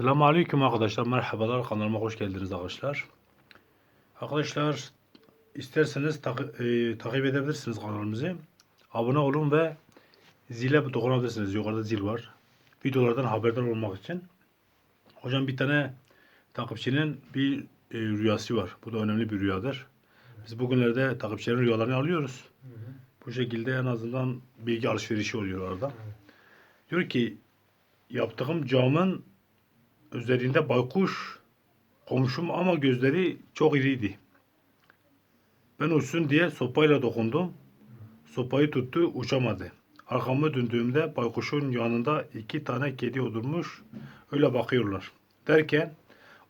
Selamun Aleyküm arkadaşlar. Merhabalar. Kanalıma hoş geldiniz arkadaşlar. Arkadaşlar isterseniz tak- e, takip edebilirsiniz kanalımızı. Abone olun ve zile dokunabilirsiniz. Yukarıda zil var. Videolardan haberdar olmak için. Hocam bir tane takipçinin bir e, rüyası var. Bu da önemli bir rüyadır. Biz bugünlerde takipçilerin rüyalarını alıyoruz. Bu şekilde en azından bilgi alışverişi oluyor orada. Diyor ki yaptığım camın üzerinde baykuş komşum ama gözleri çok iriydi. Ben uçsun diye sopayla dokundum. Sopayı tuttu uçamadı. Arkamı döndüğümde baykuşun yanında iki tane kedi oturmuş öyle bakıyorlar. Derken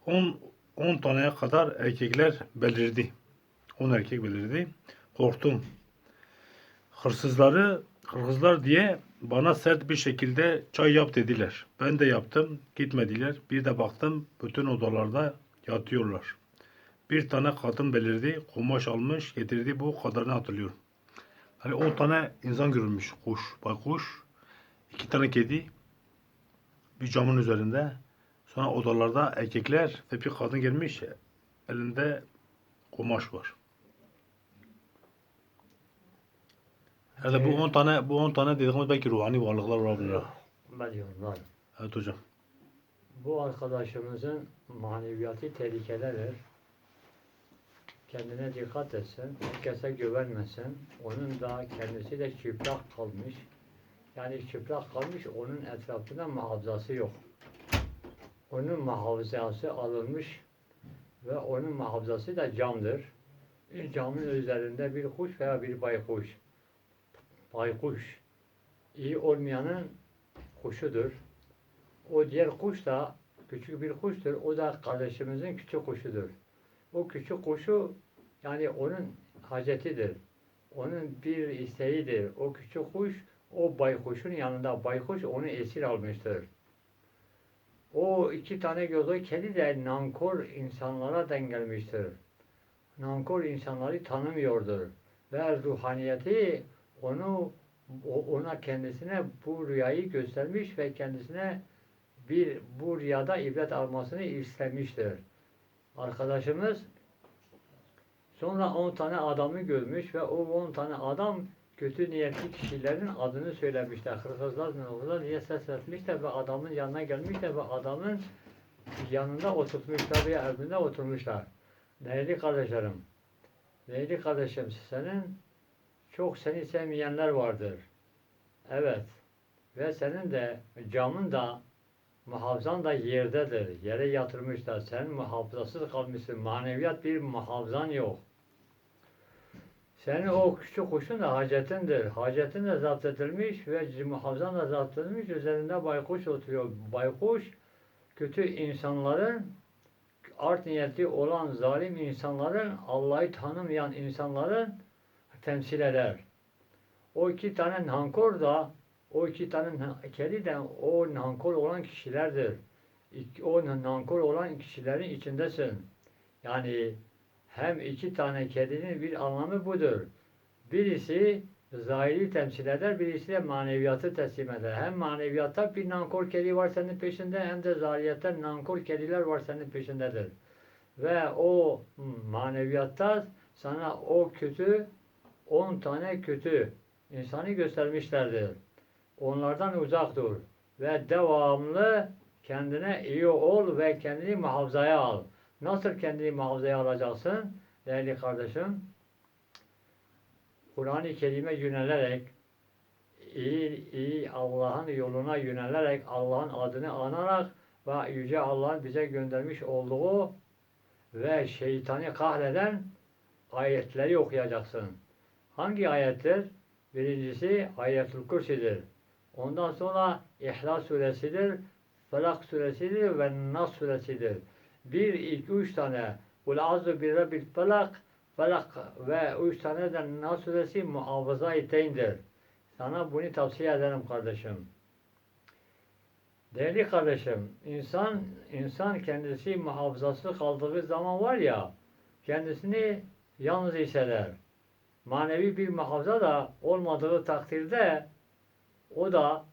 10 10 taneye kadar erkekler belirdi. 10 erkek belirdi. Korktum. Hırsızları Kırgızlar diye bana sert bir şekilde çay yap dediler. Ben de yaptım. Gitmediler. Bir de baktım bütün odalarda yatıyorlar. Bir tane kadın belirdi. Kumaş almış getirdi. Bu kadarını hatırlıyorum. Hani 10 tane insan görülmüş. Kuş, baykuş. iki tane kedi. Bir camın üzerinde. Sonra odalarda erkekler ve bir kadın gelmiş. Elinde kumaş var. Herhalde bu 10 tane bu 10 tane dediğimiz belki ruhani varlıklar olabilir. ha. Milyonlar. Evet hocam. Bu arkadaşımızın maneviyatı tehlikededir. Kendine dikkat etsin, herkese güvenmesin. Onun da kendisi de çıplak kalmış. Yani çıplak kalmış, onun etrafında muhafazası yok. Onun muhafazası alınmış ve onun muhafazası da camdır. Bir camın üzerinde bir kuş veya bir baykuş. Baykuş iyi olmayanın kuşudur. O diğer kuş da küçük bir kuştur. O da kardeşimizin küçük kuşudur. O küçük kuşu yani onun hacetidir. Onun bir isteğidir. O küçük kuş o baykuşun yanında baykuş onu esir almıştır. O iki tane gözü kedi de nankor insanlara denk. Nankor insanları tanımıyordur. Ve ruhaniyeti onu ona kendisine bu rüyayı göstermiş ve kendisine bir bu rüyada ibret almasını istemiştir. Arkadaşımız sonra 10 tane adamı görmüş ve o 10 tane adam kötü niyetli kişilerin adını söylemişler. Hırkızlar mırkızlar diye ses etmişler ve adamın yanına gelmişler ve adamın yanında oturtmuşlar ve evinde oturmuşlar. Değerli kardeşlerim, değerli kardeşim senin çok seni sevmeyenler vardır. Evet. Ve senin de camın da muhafızan da yerdedir. Yere yatırmışlar. Sen muhafızasız kalmışsın. Maneviyat bir muhafızan yok. Senin o küçük kuşun da hacetindir. Hacetin de zapt edilmiş ve muhafızan da zapt edilmiş. Üzerinde baykuş oturuyor. Baykuş kötü insanların art niyetli olan zalim insanların Allah'ı tanımayan insanların temsil eder. O iki tane nankor da o iki tane kedi de o nankor olan kişilerdir. O nankor olan kişilerin içindesin. Yani hem iki tane kedinin bir anlamı budur. Birisi zahiri temsil eder, birisi de maneviyatı teslim eder. Hem maneviyatta bir nankor kedi var senin peşinde hem de zahiriyatta nankor kediler var senin peşindedir. Ve o maneviyatta sana o kötü 10 tane kötü insanı göstermişlerdir. Onlardan uzak dur ve devamlı kendine iyi ol ve kendini muhafazaya al. Nasıl kendini muhafazaya alacaksın değerli kardeşim? Kur'an-ı Kerim'e yönelerek iyi, iyi Allah'ın yoluna yönelerek Allah'ın adını anarak ve Yüce Allah'ın bize göndermiş olduğu ve şeytanı kahreden ayetleri okuyacaksın. Hangi ayettir? Birincisi Ayetül Kürsi'dir. Ondan sonra İhlas suresidir, Felak suresidir ve Nas suresidir. Bir, iki, üç tane Kul azu bir rabbil felak, felak ve üç tane de Nas suresi muhafaza ettiğindir. Sana bunu tavsiye ederim kardeşim. Değerli kardeşim, insan insan kendisi muhafazasız kaldığı zaman var ya, kendisini yalnız hisseder manevi bir muhafaza da olmadığı takdirde o da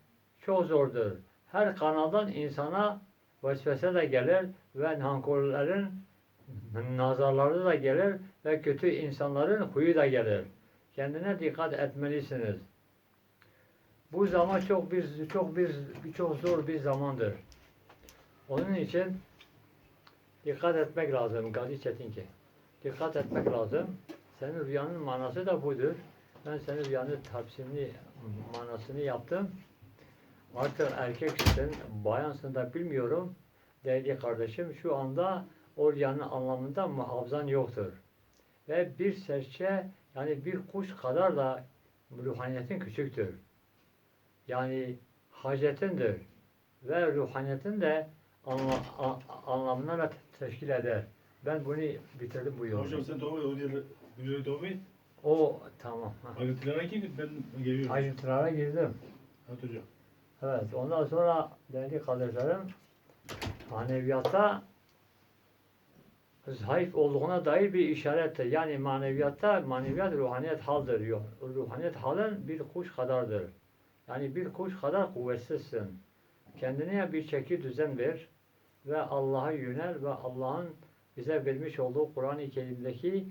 çok zordur. Her kanaldan insana vesvese de gelir ve nankorların nazarları da gelir ve kötü insanların huyu da gelir. Kendine dikkat etmelisiniz. Bu zaman çok bir çok bir çok zor bir zamandır. Onun için dikkat etmek lazım Gazi Çetinki. Dikkat etmek lazım. Senin rüyanın manası da budur. Ben senin rüyanın tafsirini, manasını yaptım. Artık erkeksin, bayansın da bilmiyorum. Değerli kardeşim şu anda o rüyanın anlamında muhafızan yoktur. Ve bir serçe yani bir kuş kadar da ruhaniyetin küçüktür. Yani hacetindir. Ve ruhaniyetin de anla, a- anlamına da teşkil eder. Ben bunu bitirdim bu yolu. Hocam sen devam et. O diğer videoyu devam et. O tamam. ha. Ayrıntılara gir. Ben geliyorum. Ayrıntılara girdim. Evet hocam. Evet, ondan sonra değerli kardeşlerim, maneviyatta zayıf olduğuna dair bir işarettir. Yani maneviyatta, maneviyat ruhaniyet haldır. diyor. Ruhaniyet halin bir kuş kadardır. Yani bir kuş kadar kuvvetsizsin. Kendine bir çeki düzen ver ve Allah'a yönel ve Allah'ın bize vermiş olduğu Kur'an-ı Kerim'deki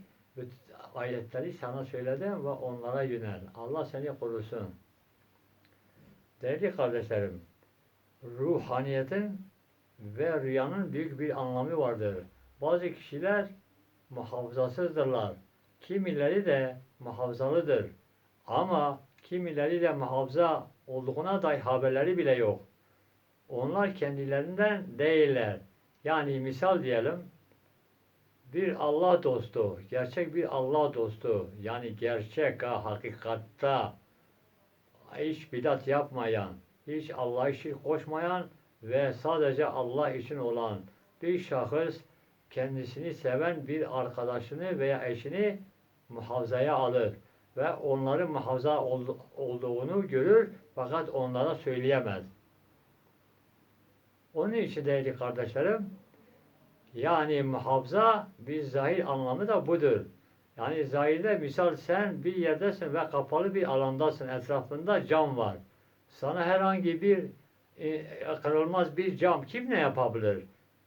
ayetleri sana söyledim ve onlara yönel. Allah seni korusun. Değerli kardeşlerim, ruhaniyetin ve rüyanın büyük bir anlamı vardır. Bazı kişiler muhafazasızdırlar. Kimileri de muhafazalıdır. Ama kimileri de muhafaza olduğuna dair haberleri bile yok. Onlar kendilerinden değiller. Yani misal diyelim, bir Allah dostu, gerçek bir Allah dostu, yani gerçek ha, hakikatta hiç bidat yapmayan, hiç Allah'a şirk koşmayan ve sadece Allah için olan bir şahıs kendisini seven bir arkadaşını veya eşini muhafazaya alır ve onların muhafaza ol- olduğunu görür fakat onlara söyleyemez. Onun için değerli kardeşlerim, yani muhafaza bir zahir anlamı da budur. Yani zahirde misal sen bir yerdesin ve kapalı bir alandasın. Etrafında cam var. Sana herhangi bir e, kırılmaz bir cam kim ne yapabilir?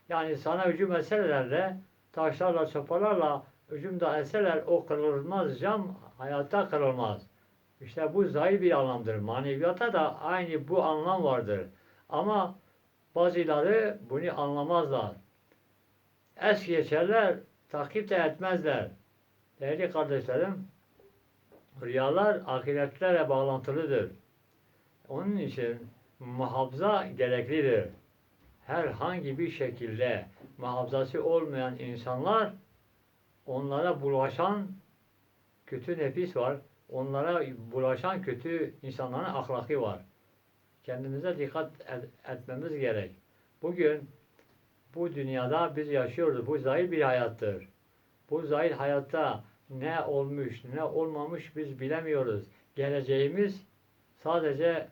Yani sana hücum etseler de taşlarla, sopalarla hücum da etseler o kırılmaz cam hayatta kırılmaz. İşte bu zahir bir anlamdır. Maneviyata da aynı bu anlam vardır. Ama bazıları bunu anlamazlar. Es geçerler, takip de etmezler. Değerli kardeşlerim, rüyalar ahiretlere bağlantılıdır. Onun için muhafaza gereklidir. Herhangi bir şekilde muhafazası olmayan insanlar onlara bulaşan kötü nefis var. Onlara bulaşan kötü insanların ahlakı var. Kendimize dikkat et- etmemiz gerek. Bugün bu dünyada biz yaşıyoruz. Bu zahir bir hayattır. Bu zahir hayatta ne olmuş, ne olmamış biz bilemiyoruz. Geleceğimiz sadece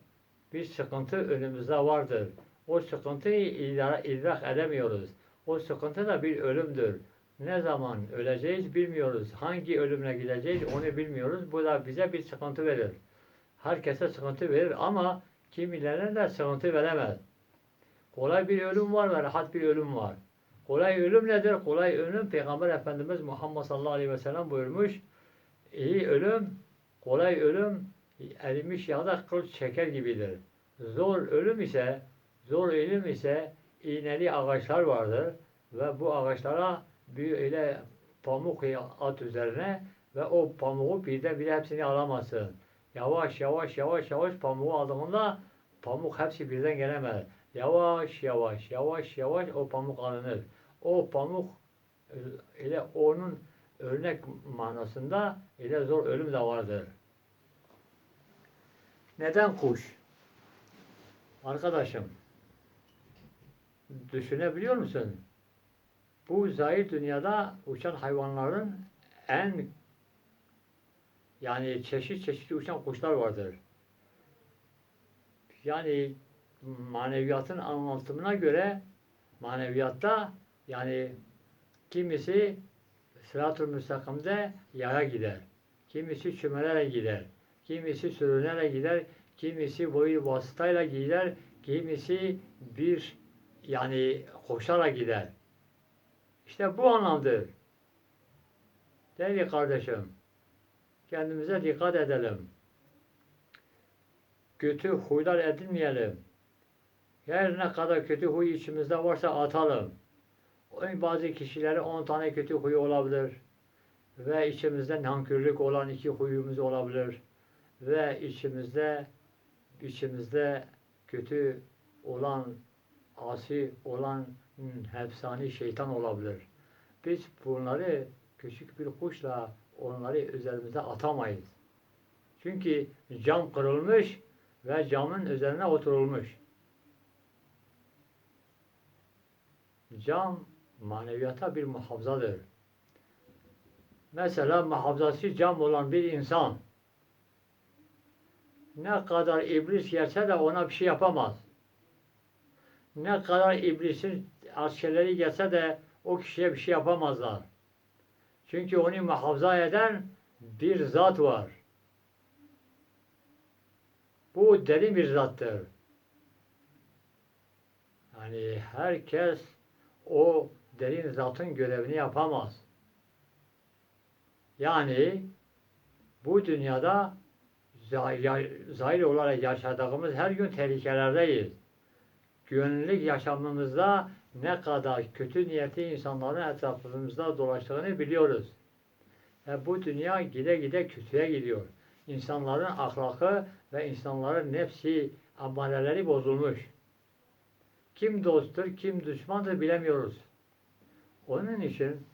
bir sıkıntı önümüzde vardır. O sıkıntıyı idra- idrak edemiyoruz. O sıkıntı da bir ölümdür. Ne zaman öleceğiz bilmiyoruz. Hangi ölümle gideceğiz onu bilmiyoruz. Bu da bize bir sıkıntı verir. Herkese sıkıntı verir ama kimilerine de sıkıntı veremez. Kolay bir ölüm var ve rahat bir ölüm var. Kolay ölüm nedir? Kolay ölüm Peygamber Efendimiz Muhammed sallallahu aleyhi ve sellem buyurmuş. İyi ölüm, kolay ölüm erimiş yağda kılıç çeker gibidir. Zor ölüm ise, zor ölüm ise iğneli ağaçlar vardır ve bu ağaçlara bir öyle pamuk at üzerine ve o pamuğu birdenbire hepsini alamazsın. Yavaş yavaş yavaş yavaş pamuğu aldığında pamuk hepsi birden gelemez. Yavaş yavaş yavaş yavaş o pamuk alınır. O pamuk e, ile onun örnek manasında ile zor ölüm de vardır. Neden kuş? Arkadaşım düşünebiliyor musun? Bu zahir dünyada uçan hayvanların en yani çeşit çeşit uçan kuşlar vardır. Yani maneviyatın anlatımına göre maneviyatta yani kimisi sırat-ı müstakimde yaya gider. Kimisi çömelerek gider. Kimisi sürünerek gider. Kimisi boyu vasıtayla gider. Kimisi bir yani koşarak gider. İşte bu anlamdır. Değerli kardeşim, kendimize dikkat edelim. Kötü huylar edinmeyelim. Her ne kadar kötü huy içimizde varsa atalım. Bazı kişilerin 10 tane kötü huyu olabilir. Ve içimizde nankörlük olan iki huyumuz olabilir. Ve içimizde içimizde kötü olan, asi olan hmm, hepsani şeytan olabilir. Biz bunları küçük bir kuşla onları üzerimize atamayız. Çünkü cam kırılmış ve camın üzerine oturulmuş. Cam maneviyata bir muhafazadır. Mesela muhafazası cam olan bir insan ne kadar iblis gelse de ona bir şey yapamaz. Ne kadar iblisin askerleri gelse de o kişiye bir şey yapamazlar. Çünkü onu muhafaza eden bir zat var. Bu derin bir zattır. Yani herkes o derin zatın görevini yapamaz. Yani bu dünyada zahir, olarak yaşadığımız her gün tehlikelerdeyiz. Günlük yaşamımızda ne kadar kötü niyetli insanların etrafımızda dolaştığını biliyoruz. Ve bu dünya gide gide kötüye gidiyor. İnsanların ahlakı ve insanların nefsi, amareleri bozulmuş. Kim dosttur, kim düşmandır bilemiyoruz. Onun için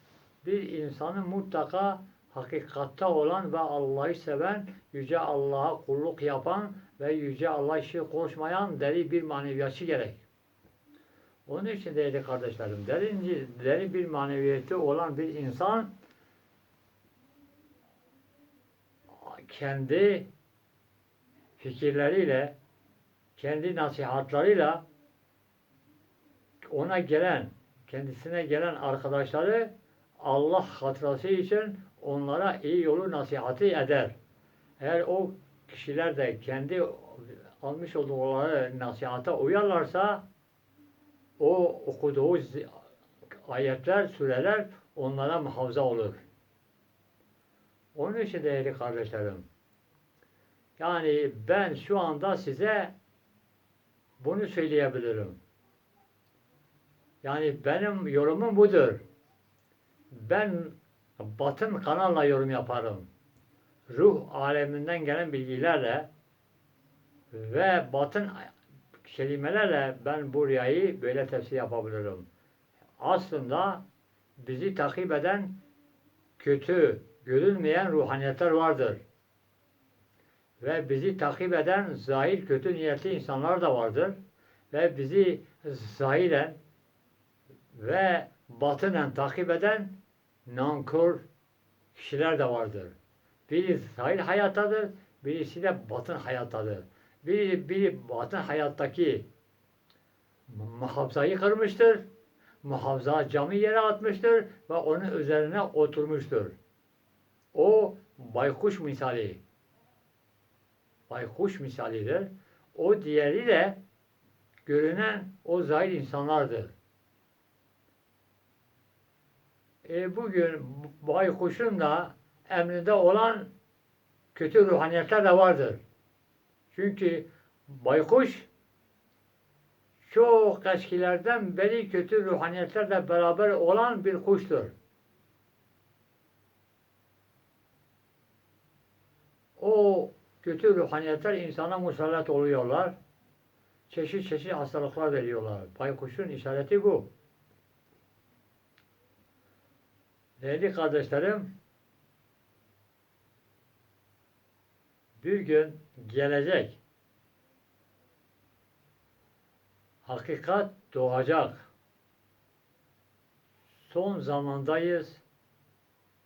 bir insanın mutlaka hakikatte olan ve Allah'ı seven, Yüce Allah'a kulluk yapan ve Yüce Allah işi koşmayan deri bir maneviyatçı gerek. Onun için değerli kardeşlerim, derin, derin bir maneviyeti olan bir insan kendi fikirleriyle, kendi nasihatlarıyla ona gelen, kendisine gelen arkadaşları Allah hatırası için onlara iyi yolu nasihati eder. Eğer o kişiler de kendi almış oldukları nasihata uyarlarsa o okuduğu ayetler, süreler onlara muhafaza olur. Onun için değerli kardeşlerim, yani ben şu anda size bunu söyleyebilirim. Yani benim yorumum budur. Ben batın kanalla yorum yaparım. Ruh aleminden gelen bilgilerle ve batın kelimelerle ben bu rüyayı böyle tefsir yapabilirim. Aslında bizi takip eden kötü, görünmeyen ruhaniyetler vardır. Ve bizi takip eden zahir kötü niyetli insanlar da vardır. Ve bizi zahiren ve batınen takip eden nankör kişiler de vardır. Biri zahir hayattadır, birisi de batın hayattadır. Biri, biri batın hayattaki muhafazayı kırmıştır. Muhafaza camı yere atmıştır ve onun üzerine oturmuştur. O baykuş misali. Baykuş misalidir. O diğeri de görünen o zahir insanlardır. E, bugün baykuşun da emrinde olan kötü ruhaniyetler de vardır. Çünkü baykuş çok eskilerden beri kötü ruhaniyetlerle beraber olan bir kuştur. O kötü ruhaniyetler insana musallat oluyorlar. Çeşit çeşit hastalıklar veriyorlar. Baykuşun işareti bu. Değerli kardeşlerim, bir gün gelecek. Hakikat doğacak. Son zamandayız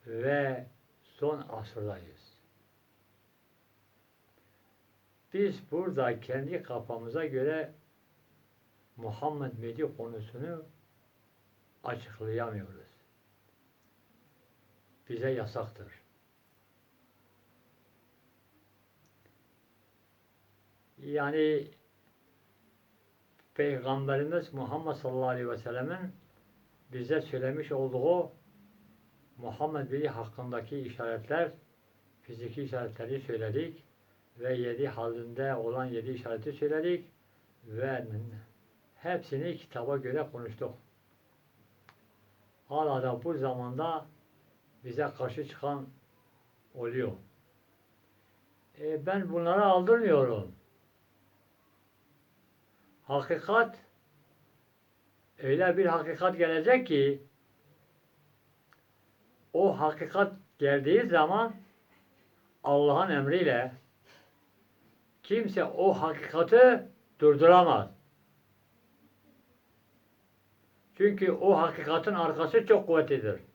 ve son asırdayız. Biz burada kendi kafamıza göre Muhammed Mehdi konusunu açıklayamıyoruz. Bize yasaktır. Yani Peygamberimiz Muhammed sallallahu aleyhi ve sellemin bize söylemiş olduğu Muhammed Bey hakkındaki işaretler, fiziki işaretleri söyledik ve yedi halinde olan yedi işareti söyledik ve hepsini kitaba göre konuştuk. Hala da bu zamanda bize karşı çıkan oluyor. E, ben bunları aldırmıyorum. Hakikat öyle bir hakikat gelecek ki o hakikat geldiği zaman Allah'ın emriyle kimse o hakikati durduramaz. Çünkü o hakikatin arkası çok kuvvetlidir.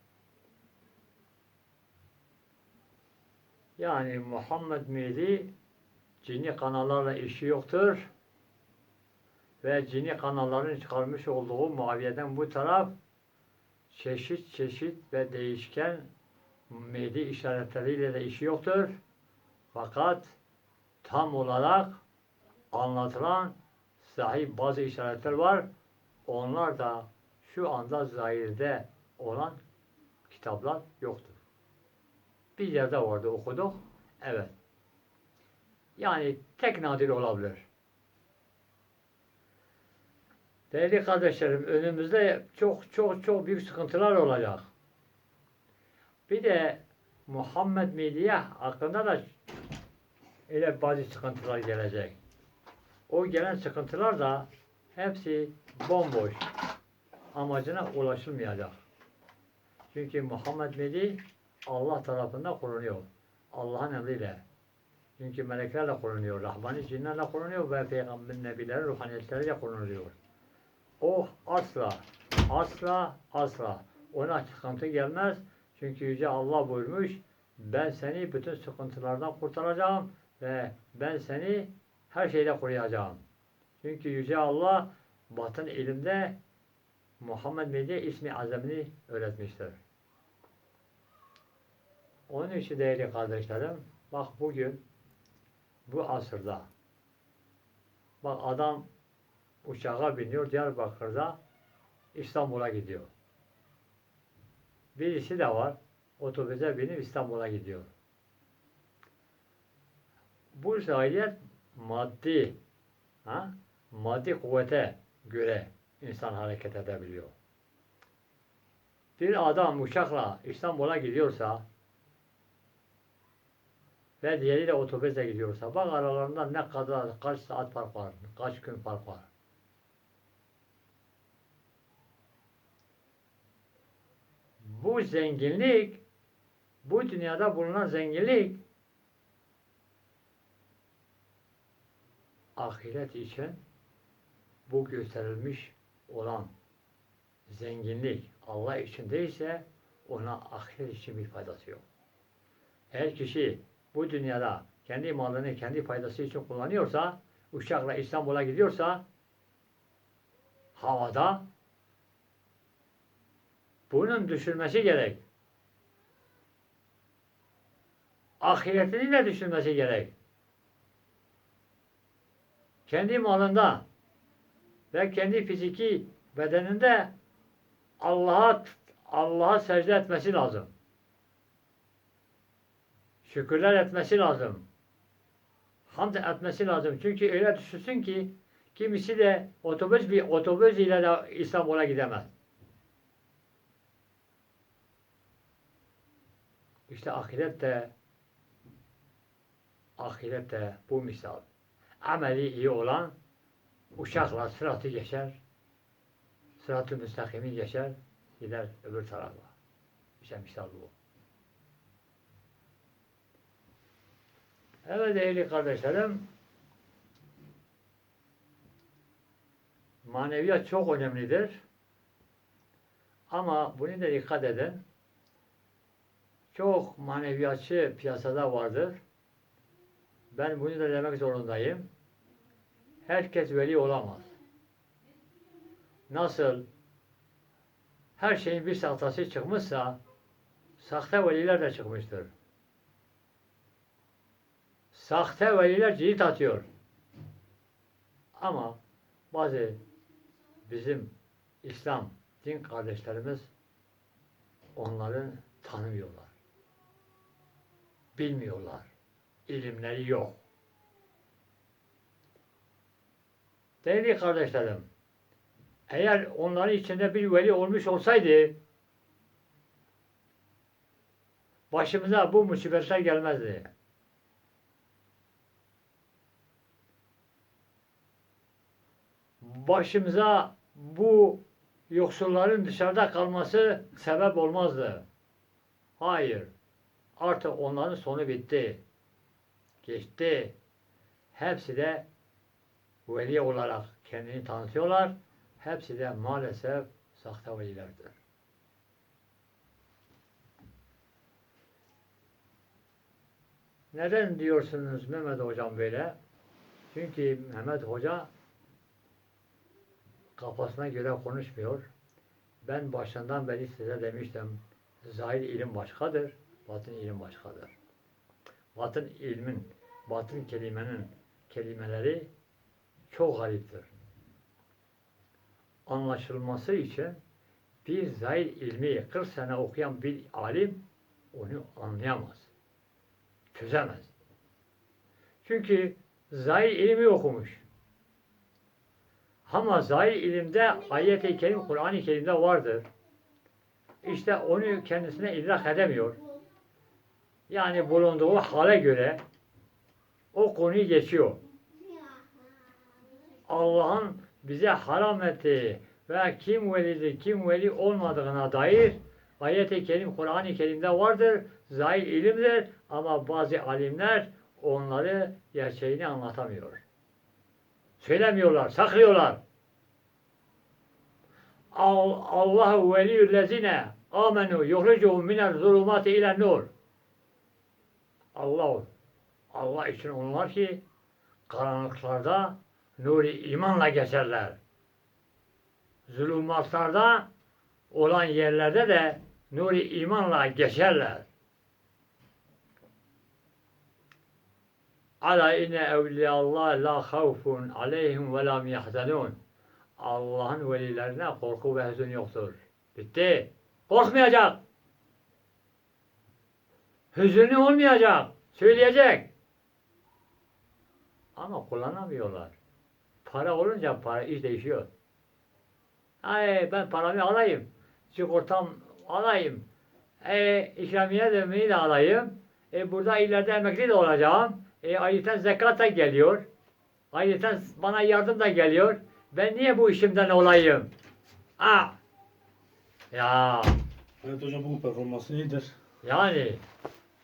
Yani Muhammed Mehdi cini kanallarla işi yoktur. Ve cini kanalların çıkarmış olduğu Muaviye'den bu taraf çeşit çeşit ve değişken Mehdi işaretleriyle de işi yoktur. Fakat tam olarak anlatılan sahip bazı işaretler var. Onlar da şu anda zahirde olan kitaplar yoktur. Bir yerde vardı okuduk. Evet. Yani tek nadir olabilir. Değerli kardeşlerim önümüzde çok çok çok büyük sıkıntılar olacak. Bir de Muhammed Mediye hakkında da öyle bazı sıkıntılar gelecek. O gelen sıkıntılar da hepsi bomboş. Amacına ulaşılmayacak. Çünkü Muhammed Medi Allah tarafından korunuyor. Allah'ın emriyle. Çünkü meleklerle korunuyor. Rahmani cinlerle korunuyor ve peygamber nebileri ruhaniyetleriyle korunuyor. O asla, asla, asla ona sıkıntı gelmez. Çünkü Yüce Allah buyurmuş, ben seni bütün sıkıntılardan kurtaracağım ve ben seni her şeyde koruyacağım. Çünkü Yüce Allah batın ilimde Muhammed Mehdi'ye ismi azamini öğretmiştir. Onun için değerli kardeşlerim, bak bugün bu asırda bak adam uçağa biniyor Diyarbakır'da İstanbul'a gidiyor. Birisi de var otobüse binip İstanbul'a gidiyor. Bu zahiriyet maddi ha? maddi kuvvete göre insan hareket edebiliyor. Bir adam uçakla İstanbul'a gidiyorsa ve diğeri de otobüse gidiyorsa bak aralarında ne kadar kaç saat fark var, kaç gün fark var. Bu zenginlik, bu dünyada bulunan zenginlik ahiret için bu gösterilmiş olan zenginlik Allah için değilse ona ahiret için bir faydası yok. Her kişi bu dünyada kendi malını kendi faydası için kullanıyorsa, uçakla İstanbul'a gidiyorsa, havada bunun düşürmesi gerek. Ahiretini de düşürmesi gerek. Kendi malında ve kendi fiziki bedeninde Allah'a Allah'a secde etmesi lazım. Şükürler etmesi lazım. Hamd etmesi lazım. Çünkü öyle düşünsün ki kimisi de otobüs bir otobüs ile de İstanbul'a gidemez. İşte ahirette ahirette bu misal. Ameli iyi olan uçakla sıratı geçer, sıratı müstakimi geçer, gider öbür tarafa. İşte misal bu. Evet değerli kardeşlerim, maneviyat çok önemlidir. Ama bunu da dikkat edin. Çok maneviyatçı piyasada vardır. Ben bunu da demek zorundayım. Herkes veli olamaz. Nasıl her şeyin bir sahtası çıkmışsa sahte veliler de çıkmıştır. Sahte veliler cirit atıyor. Ama bazı bizim İslam din kardeşlerimiz onları tanımıyorlar. Bilmiyorlar. İlimleri yok. Değerli kardeşlerim, eğer onların içinde bir veli olmuş olsaydı başımıza bu musibetler gelmezdi. Başımıza bu yoksulların dışarıda kalması sebep olmazdı. Hayır. Artık onların sonu bitti. Geçti. Hepsi de veli olarak kendini tanıtıyorlar. Hepsi de maalesef sahte velilerdir. Neden diyorsunuz Mehmet Hocam böyle? Çünkü Mehmet Hoca kafasına göre konuşmuyor. Ben başından beri size demiştim. Zahir ilim başkadır, batın ilim başkadır. Batın ilmin, batın kelimenin kelimeleri çok gariptir. Anlaşılması için bir zahir ilmi 40 sene okuyan bir alim onu anlayamaz. Çözemez. Çünkü zahir ilmi okumuş. Ama zahir ilimde ayet-i kerim Kur'an-ı Kerim'de vardır. İşte onu kendisine idrak edemiyor. Yani bulunduğu hale göre o konuyu geçiyor. Allah'ın bize haram ettiği ve kim velidir, kim veli olmadığına dair ayet-i kerim Kur'an-ı Kerim'de vardır. Zahir ilimdir ama bazı alimler onları gerçeğini anlatamıyor. Söylemiyorlar, saklıyorlar. Al- Allahu veliyyüllezine amenu yuhricuhum minel zulumati ile nur. Allah Allah için onlar ki karanlıklarda nuri imanla geçerler. Zulümatlarda olan yerlerde de nuri imanla geçerler. Ala inne evliyallah la havfun aleyhim ve lam yahzanun. Allah'ın velilerine korku ve hüzün yoktur. Bitti. Korkmayacak. Hüzünlü olmayacak. Söyleyecek. Ama kullanamıyorlar. Para olunca para iş değişiyor. Ay ben paramı alayım. Sigortam alayım. E, ikramiye de alayım. E, burada ileride emekli de olacağım. E, ayrıca zekat da geliyor. Ayrıca bana yardım da geliyor. Ben niye bu işimden olayım? Aa! Ya Evet hocam bugün performansı iyidir. yani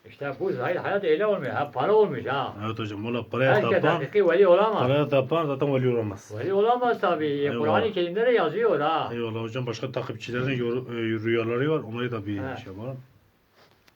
işte bu zahir hayat öyle olmuyor. Ha, para olmuş ha. Evet hocam valla paraya Herkes tapan, hakiki veli olamaz. paraya tapan zaten veli olamaz. Veli olamaz tabii. Eyvallah. Kur'an-ı Kerim'de de yazıyor ha. Eyvallah hocam başka takipçilerin e, rüyaları var. Onları da bir He. şey yapalım.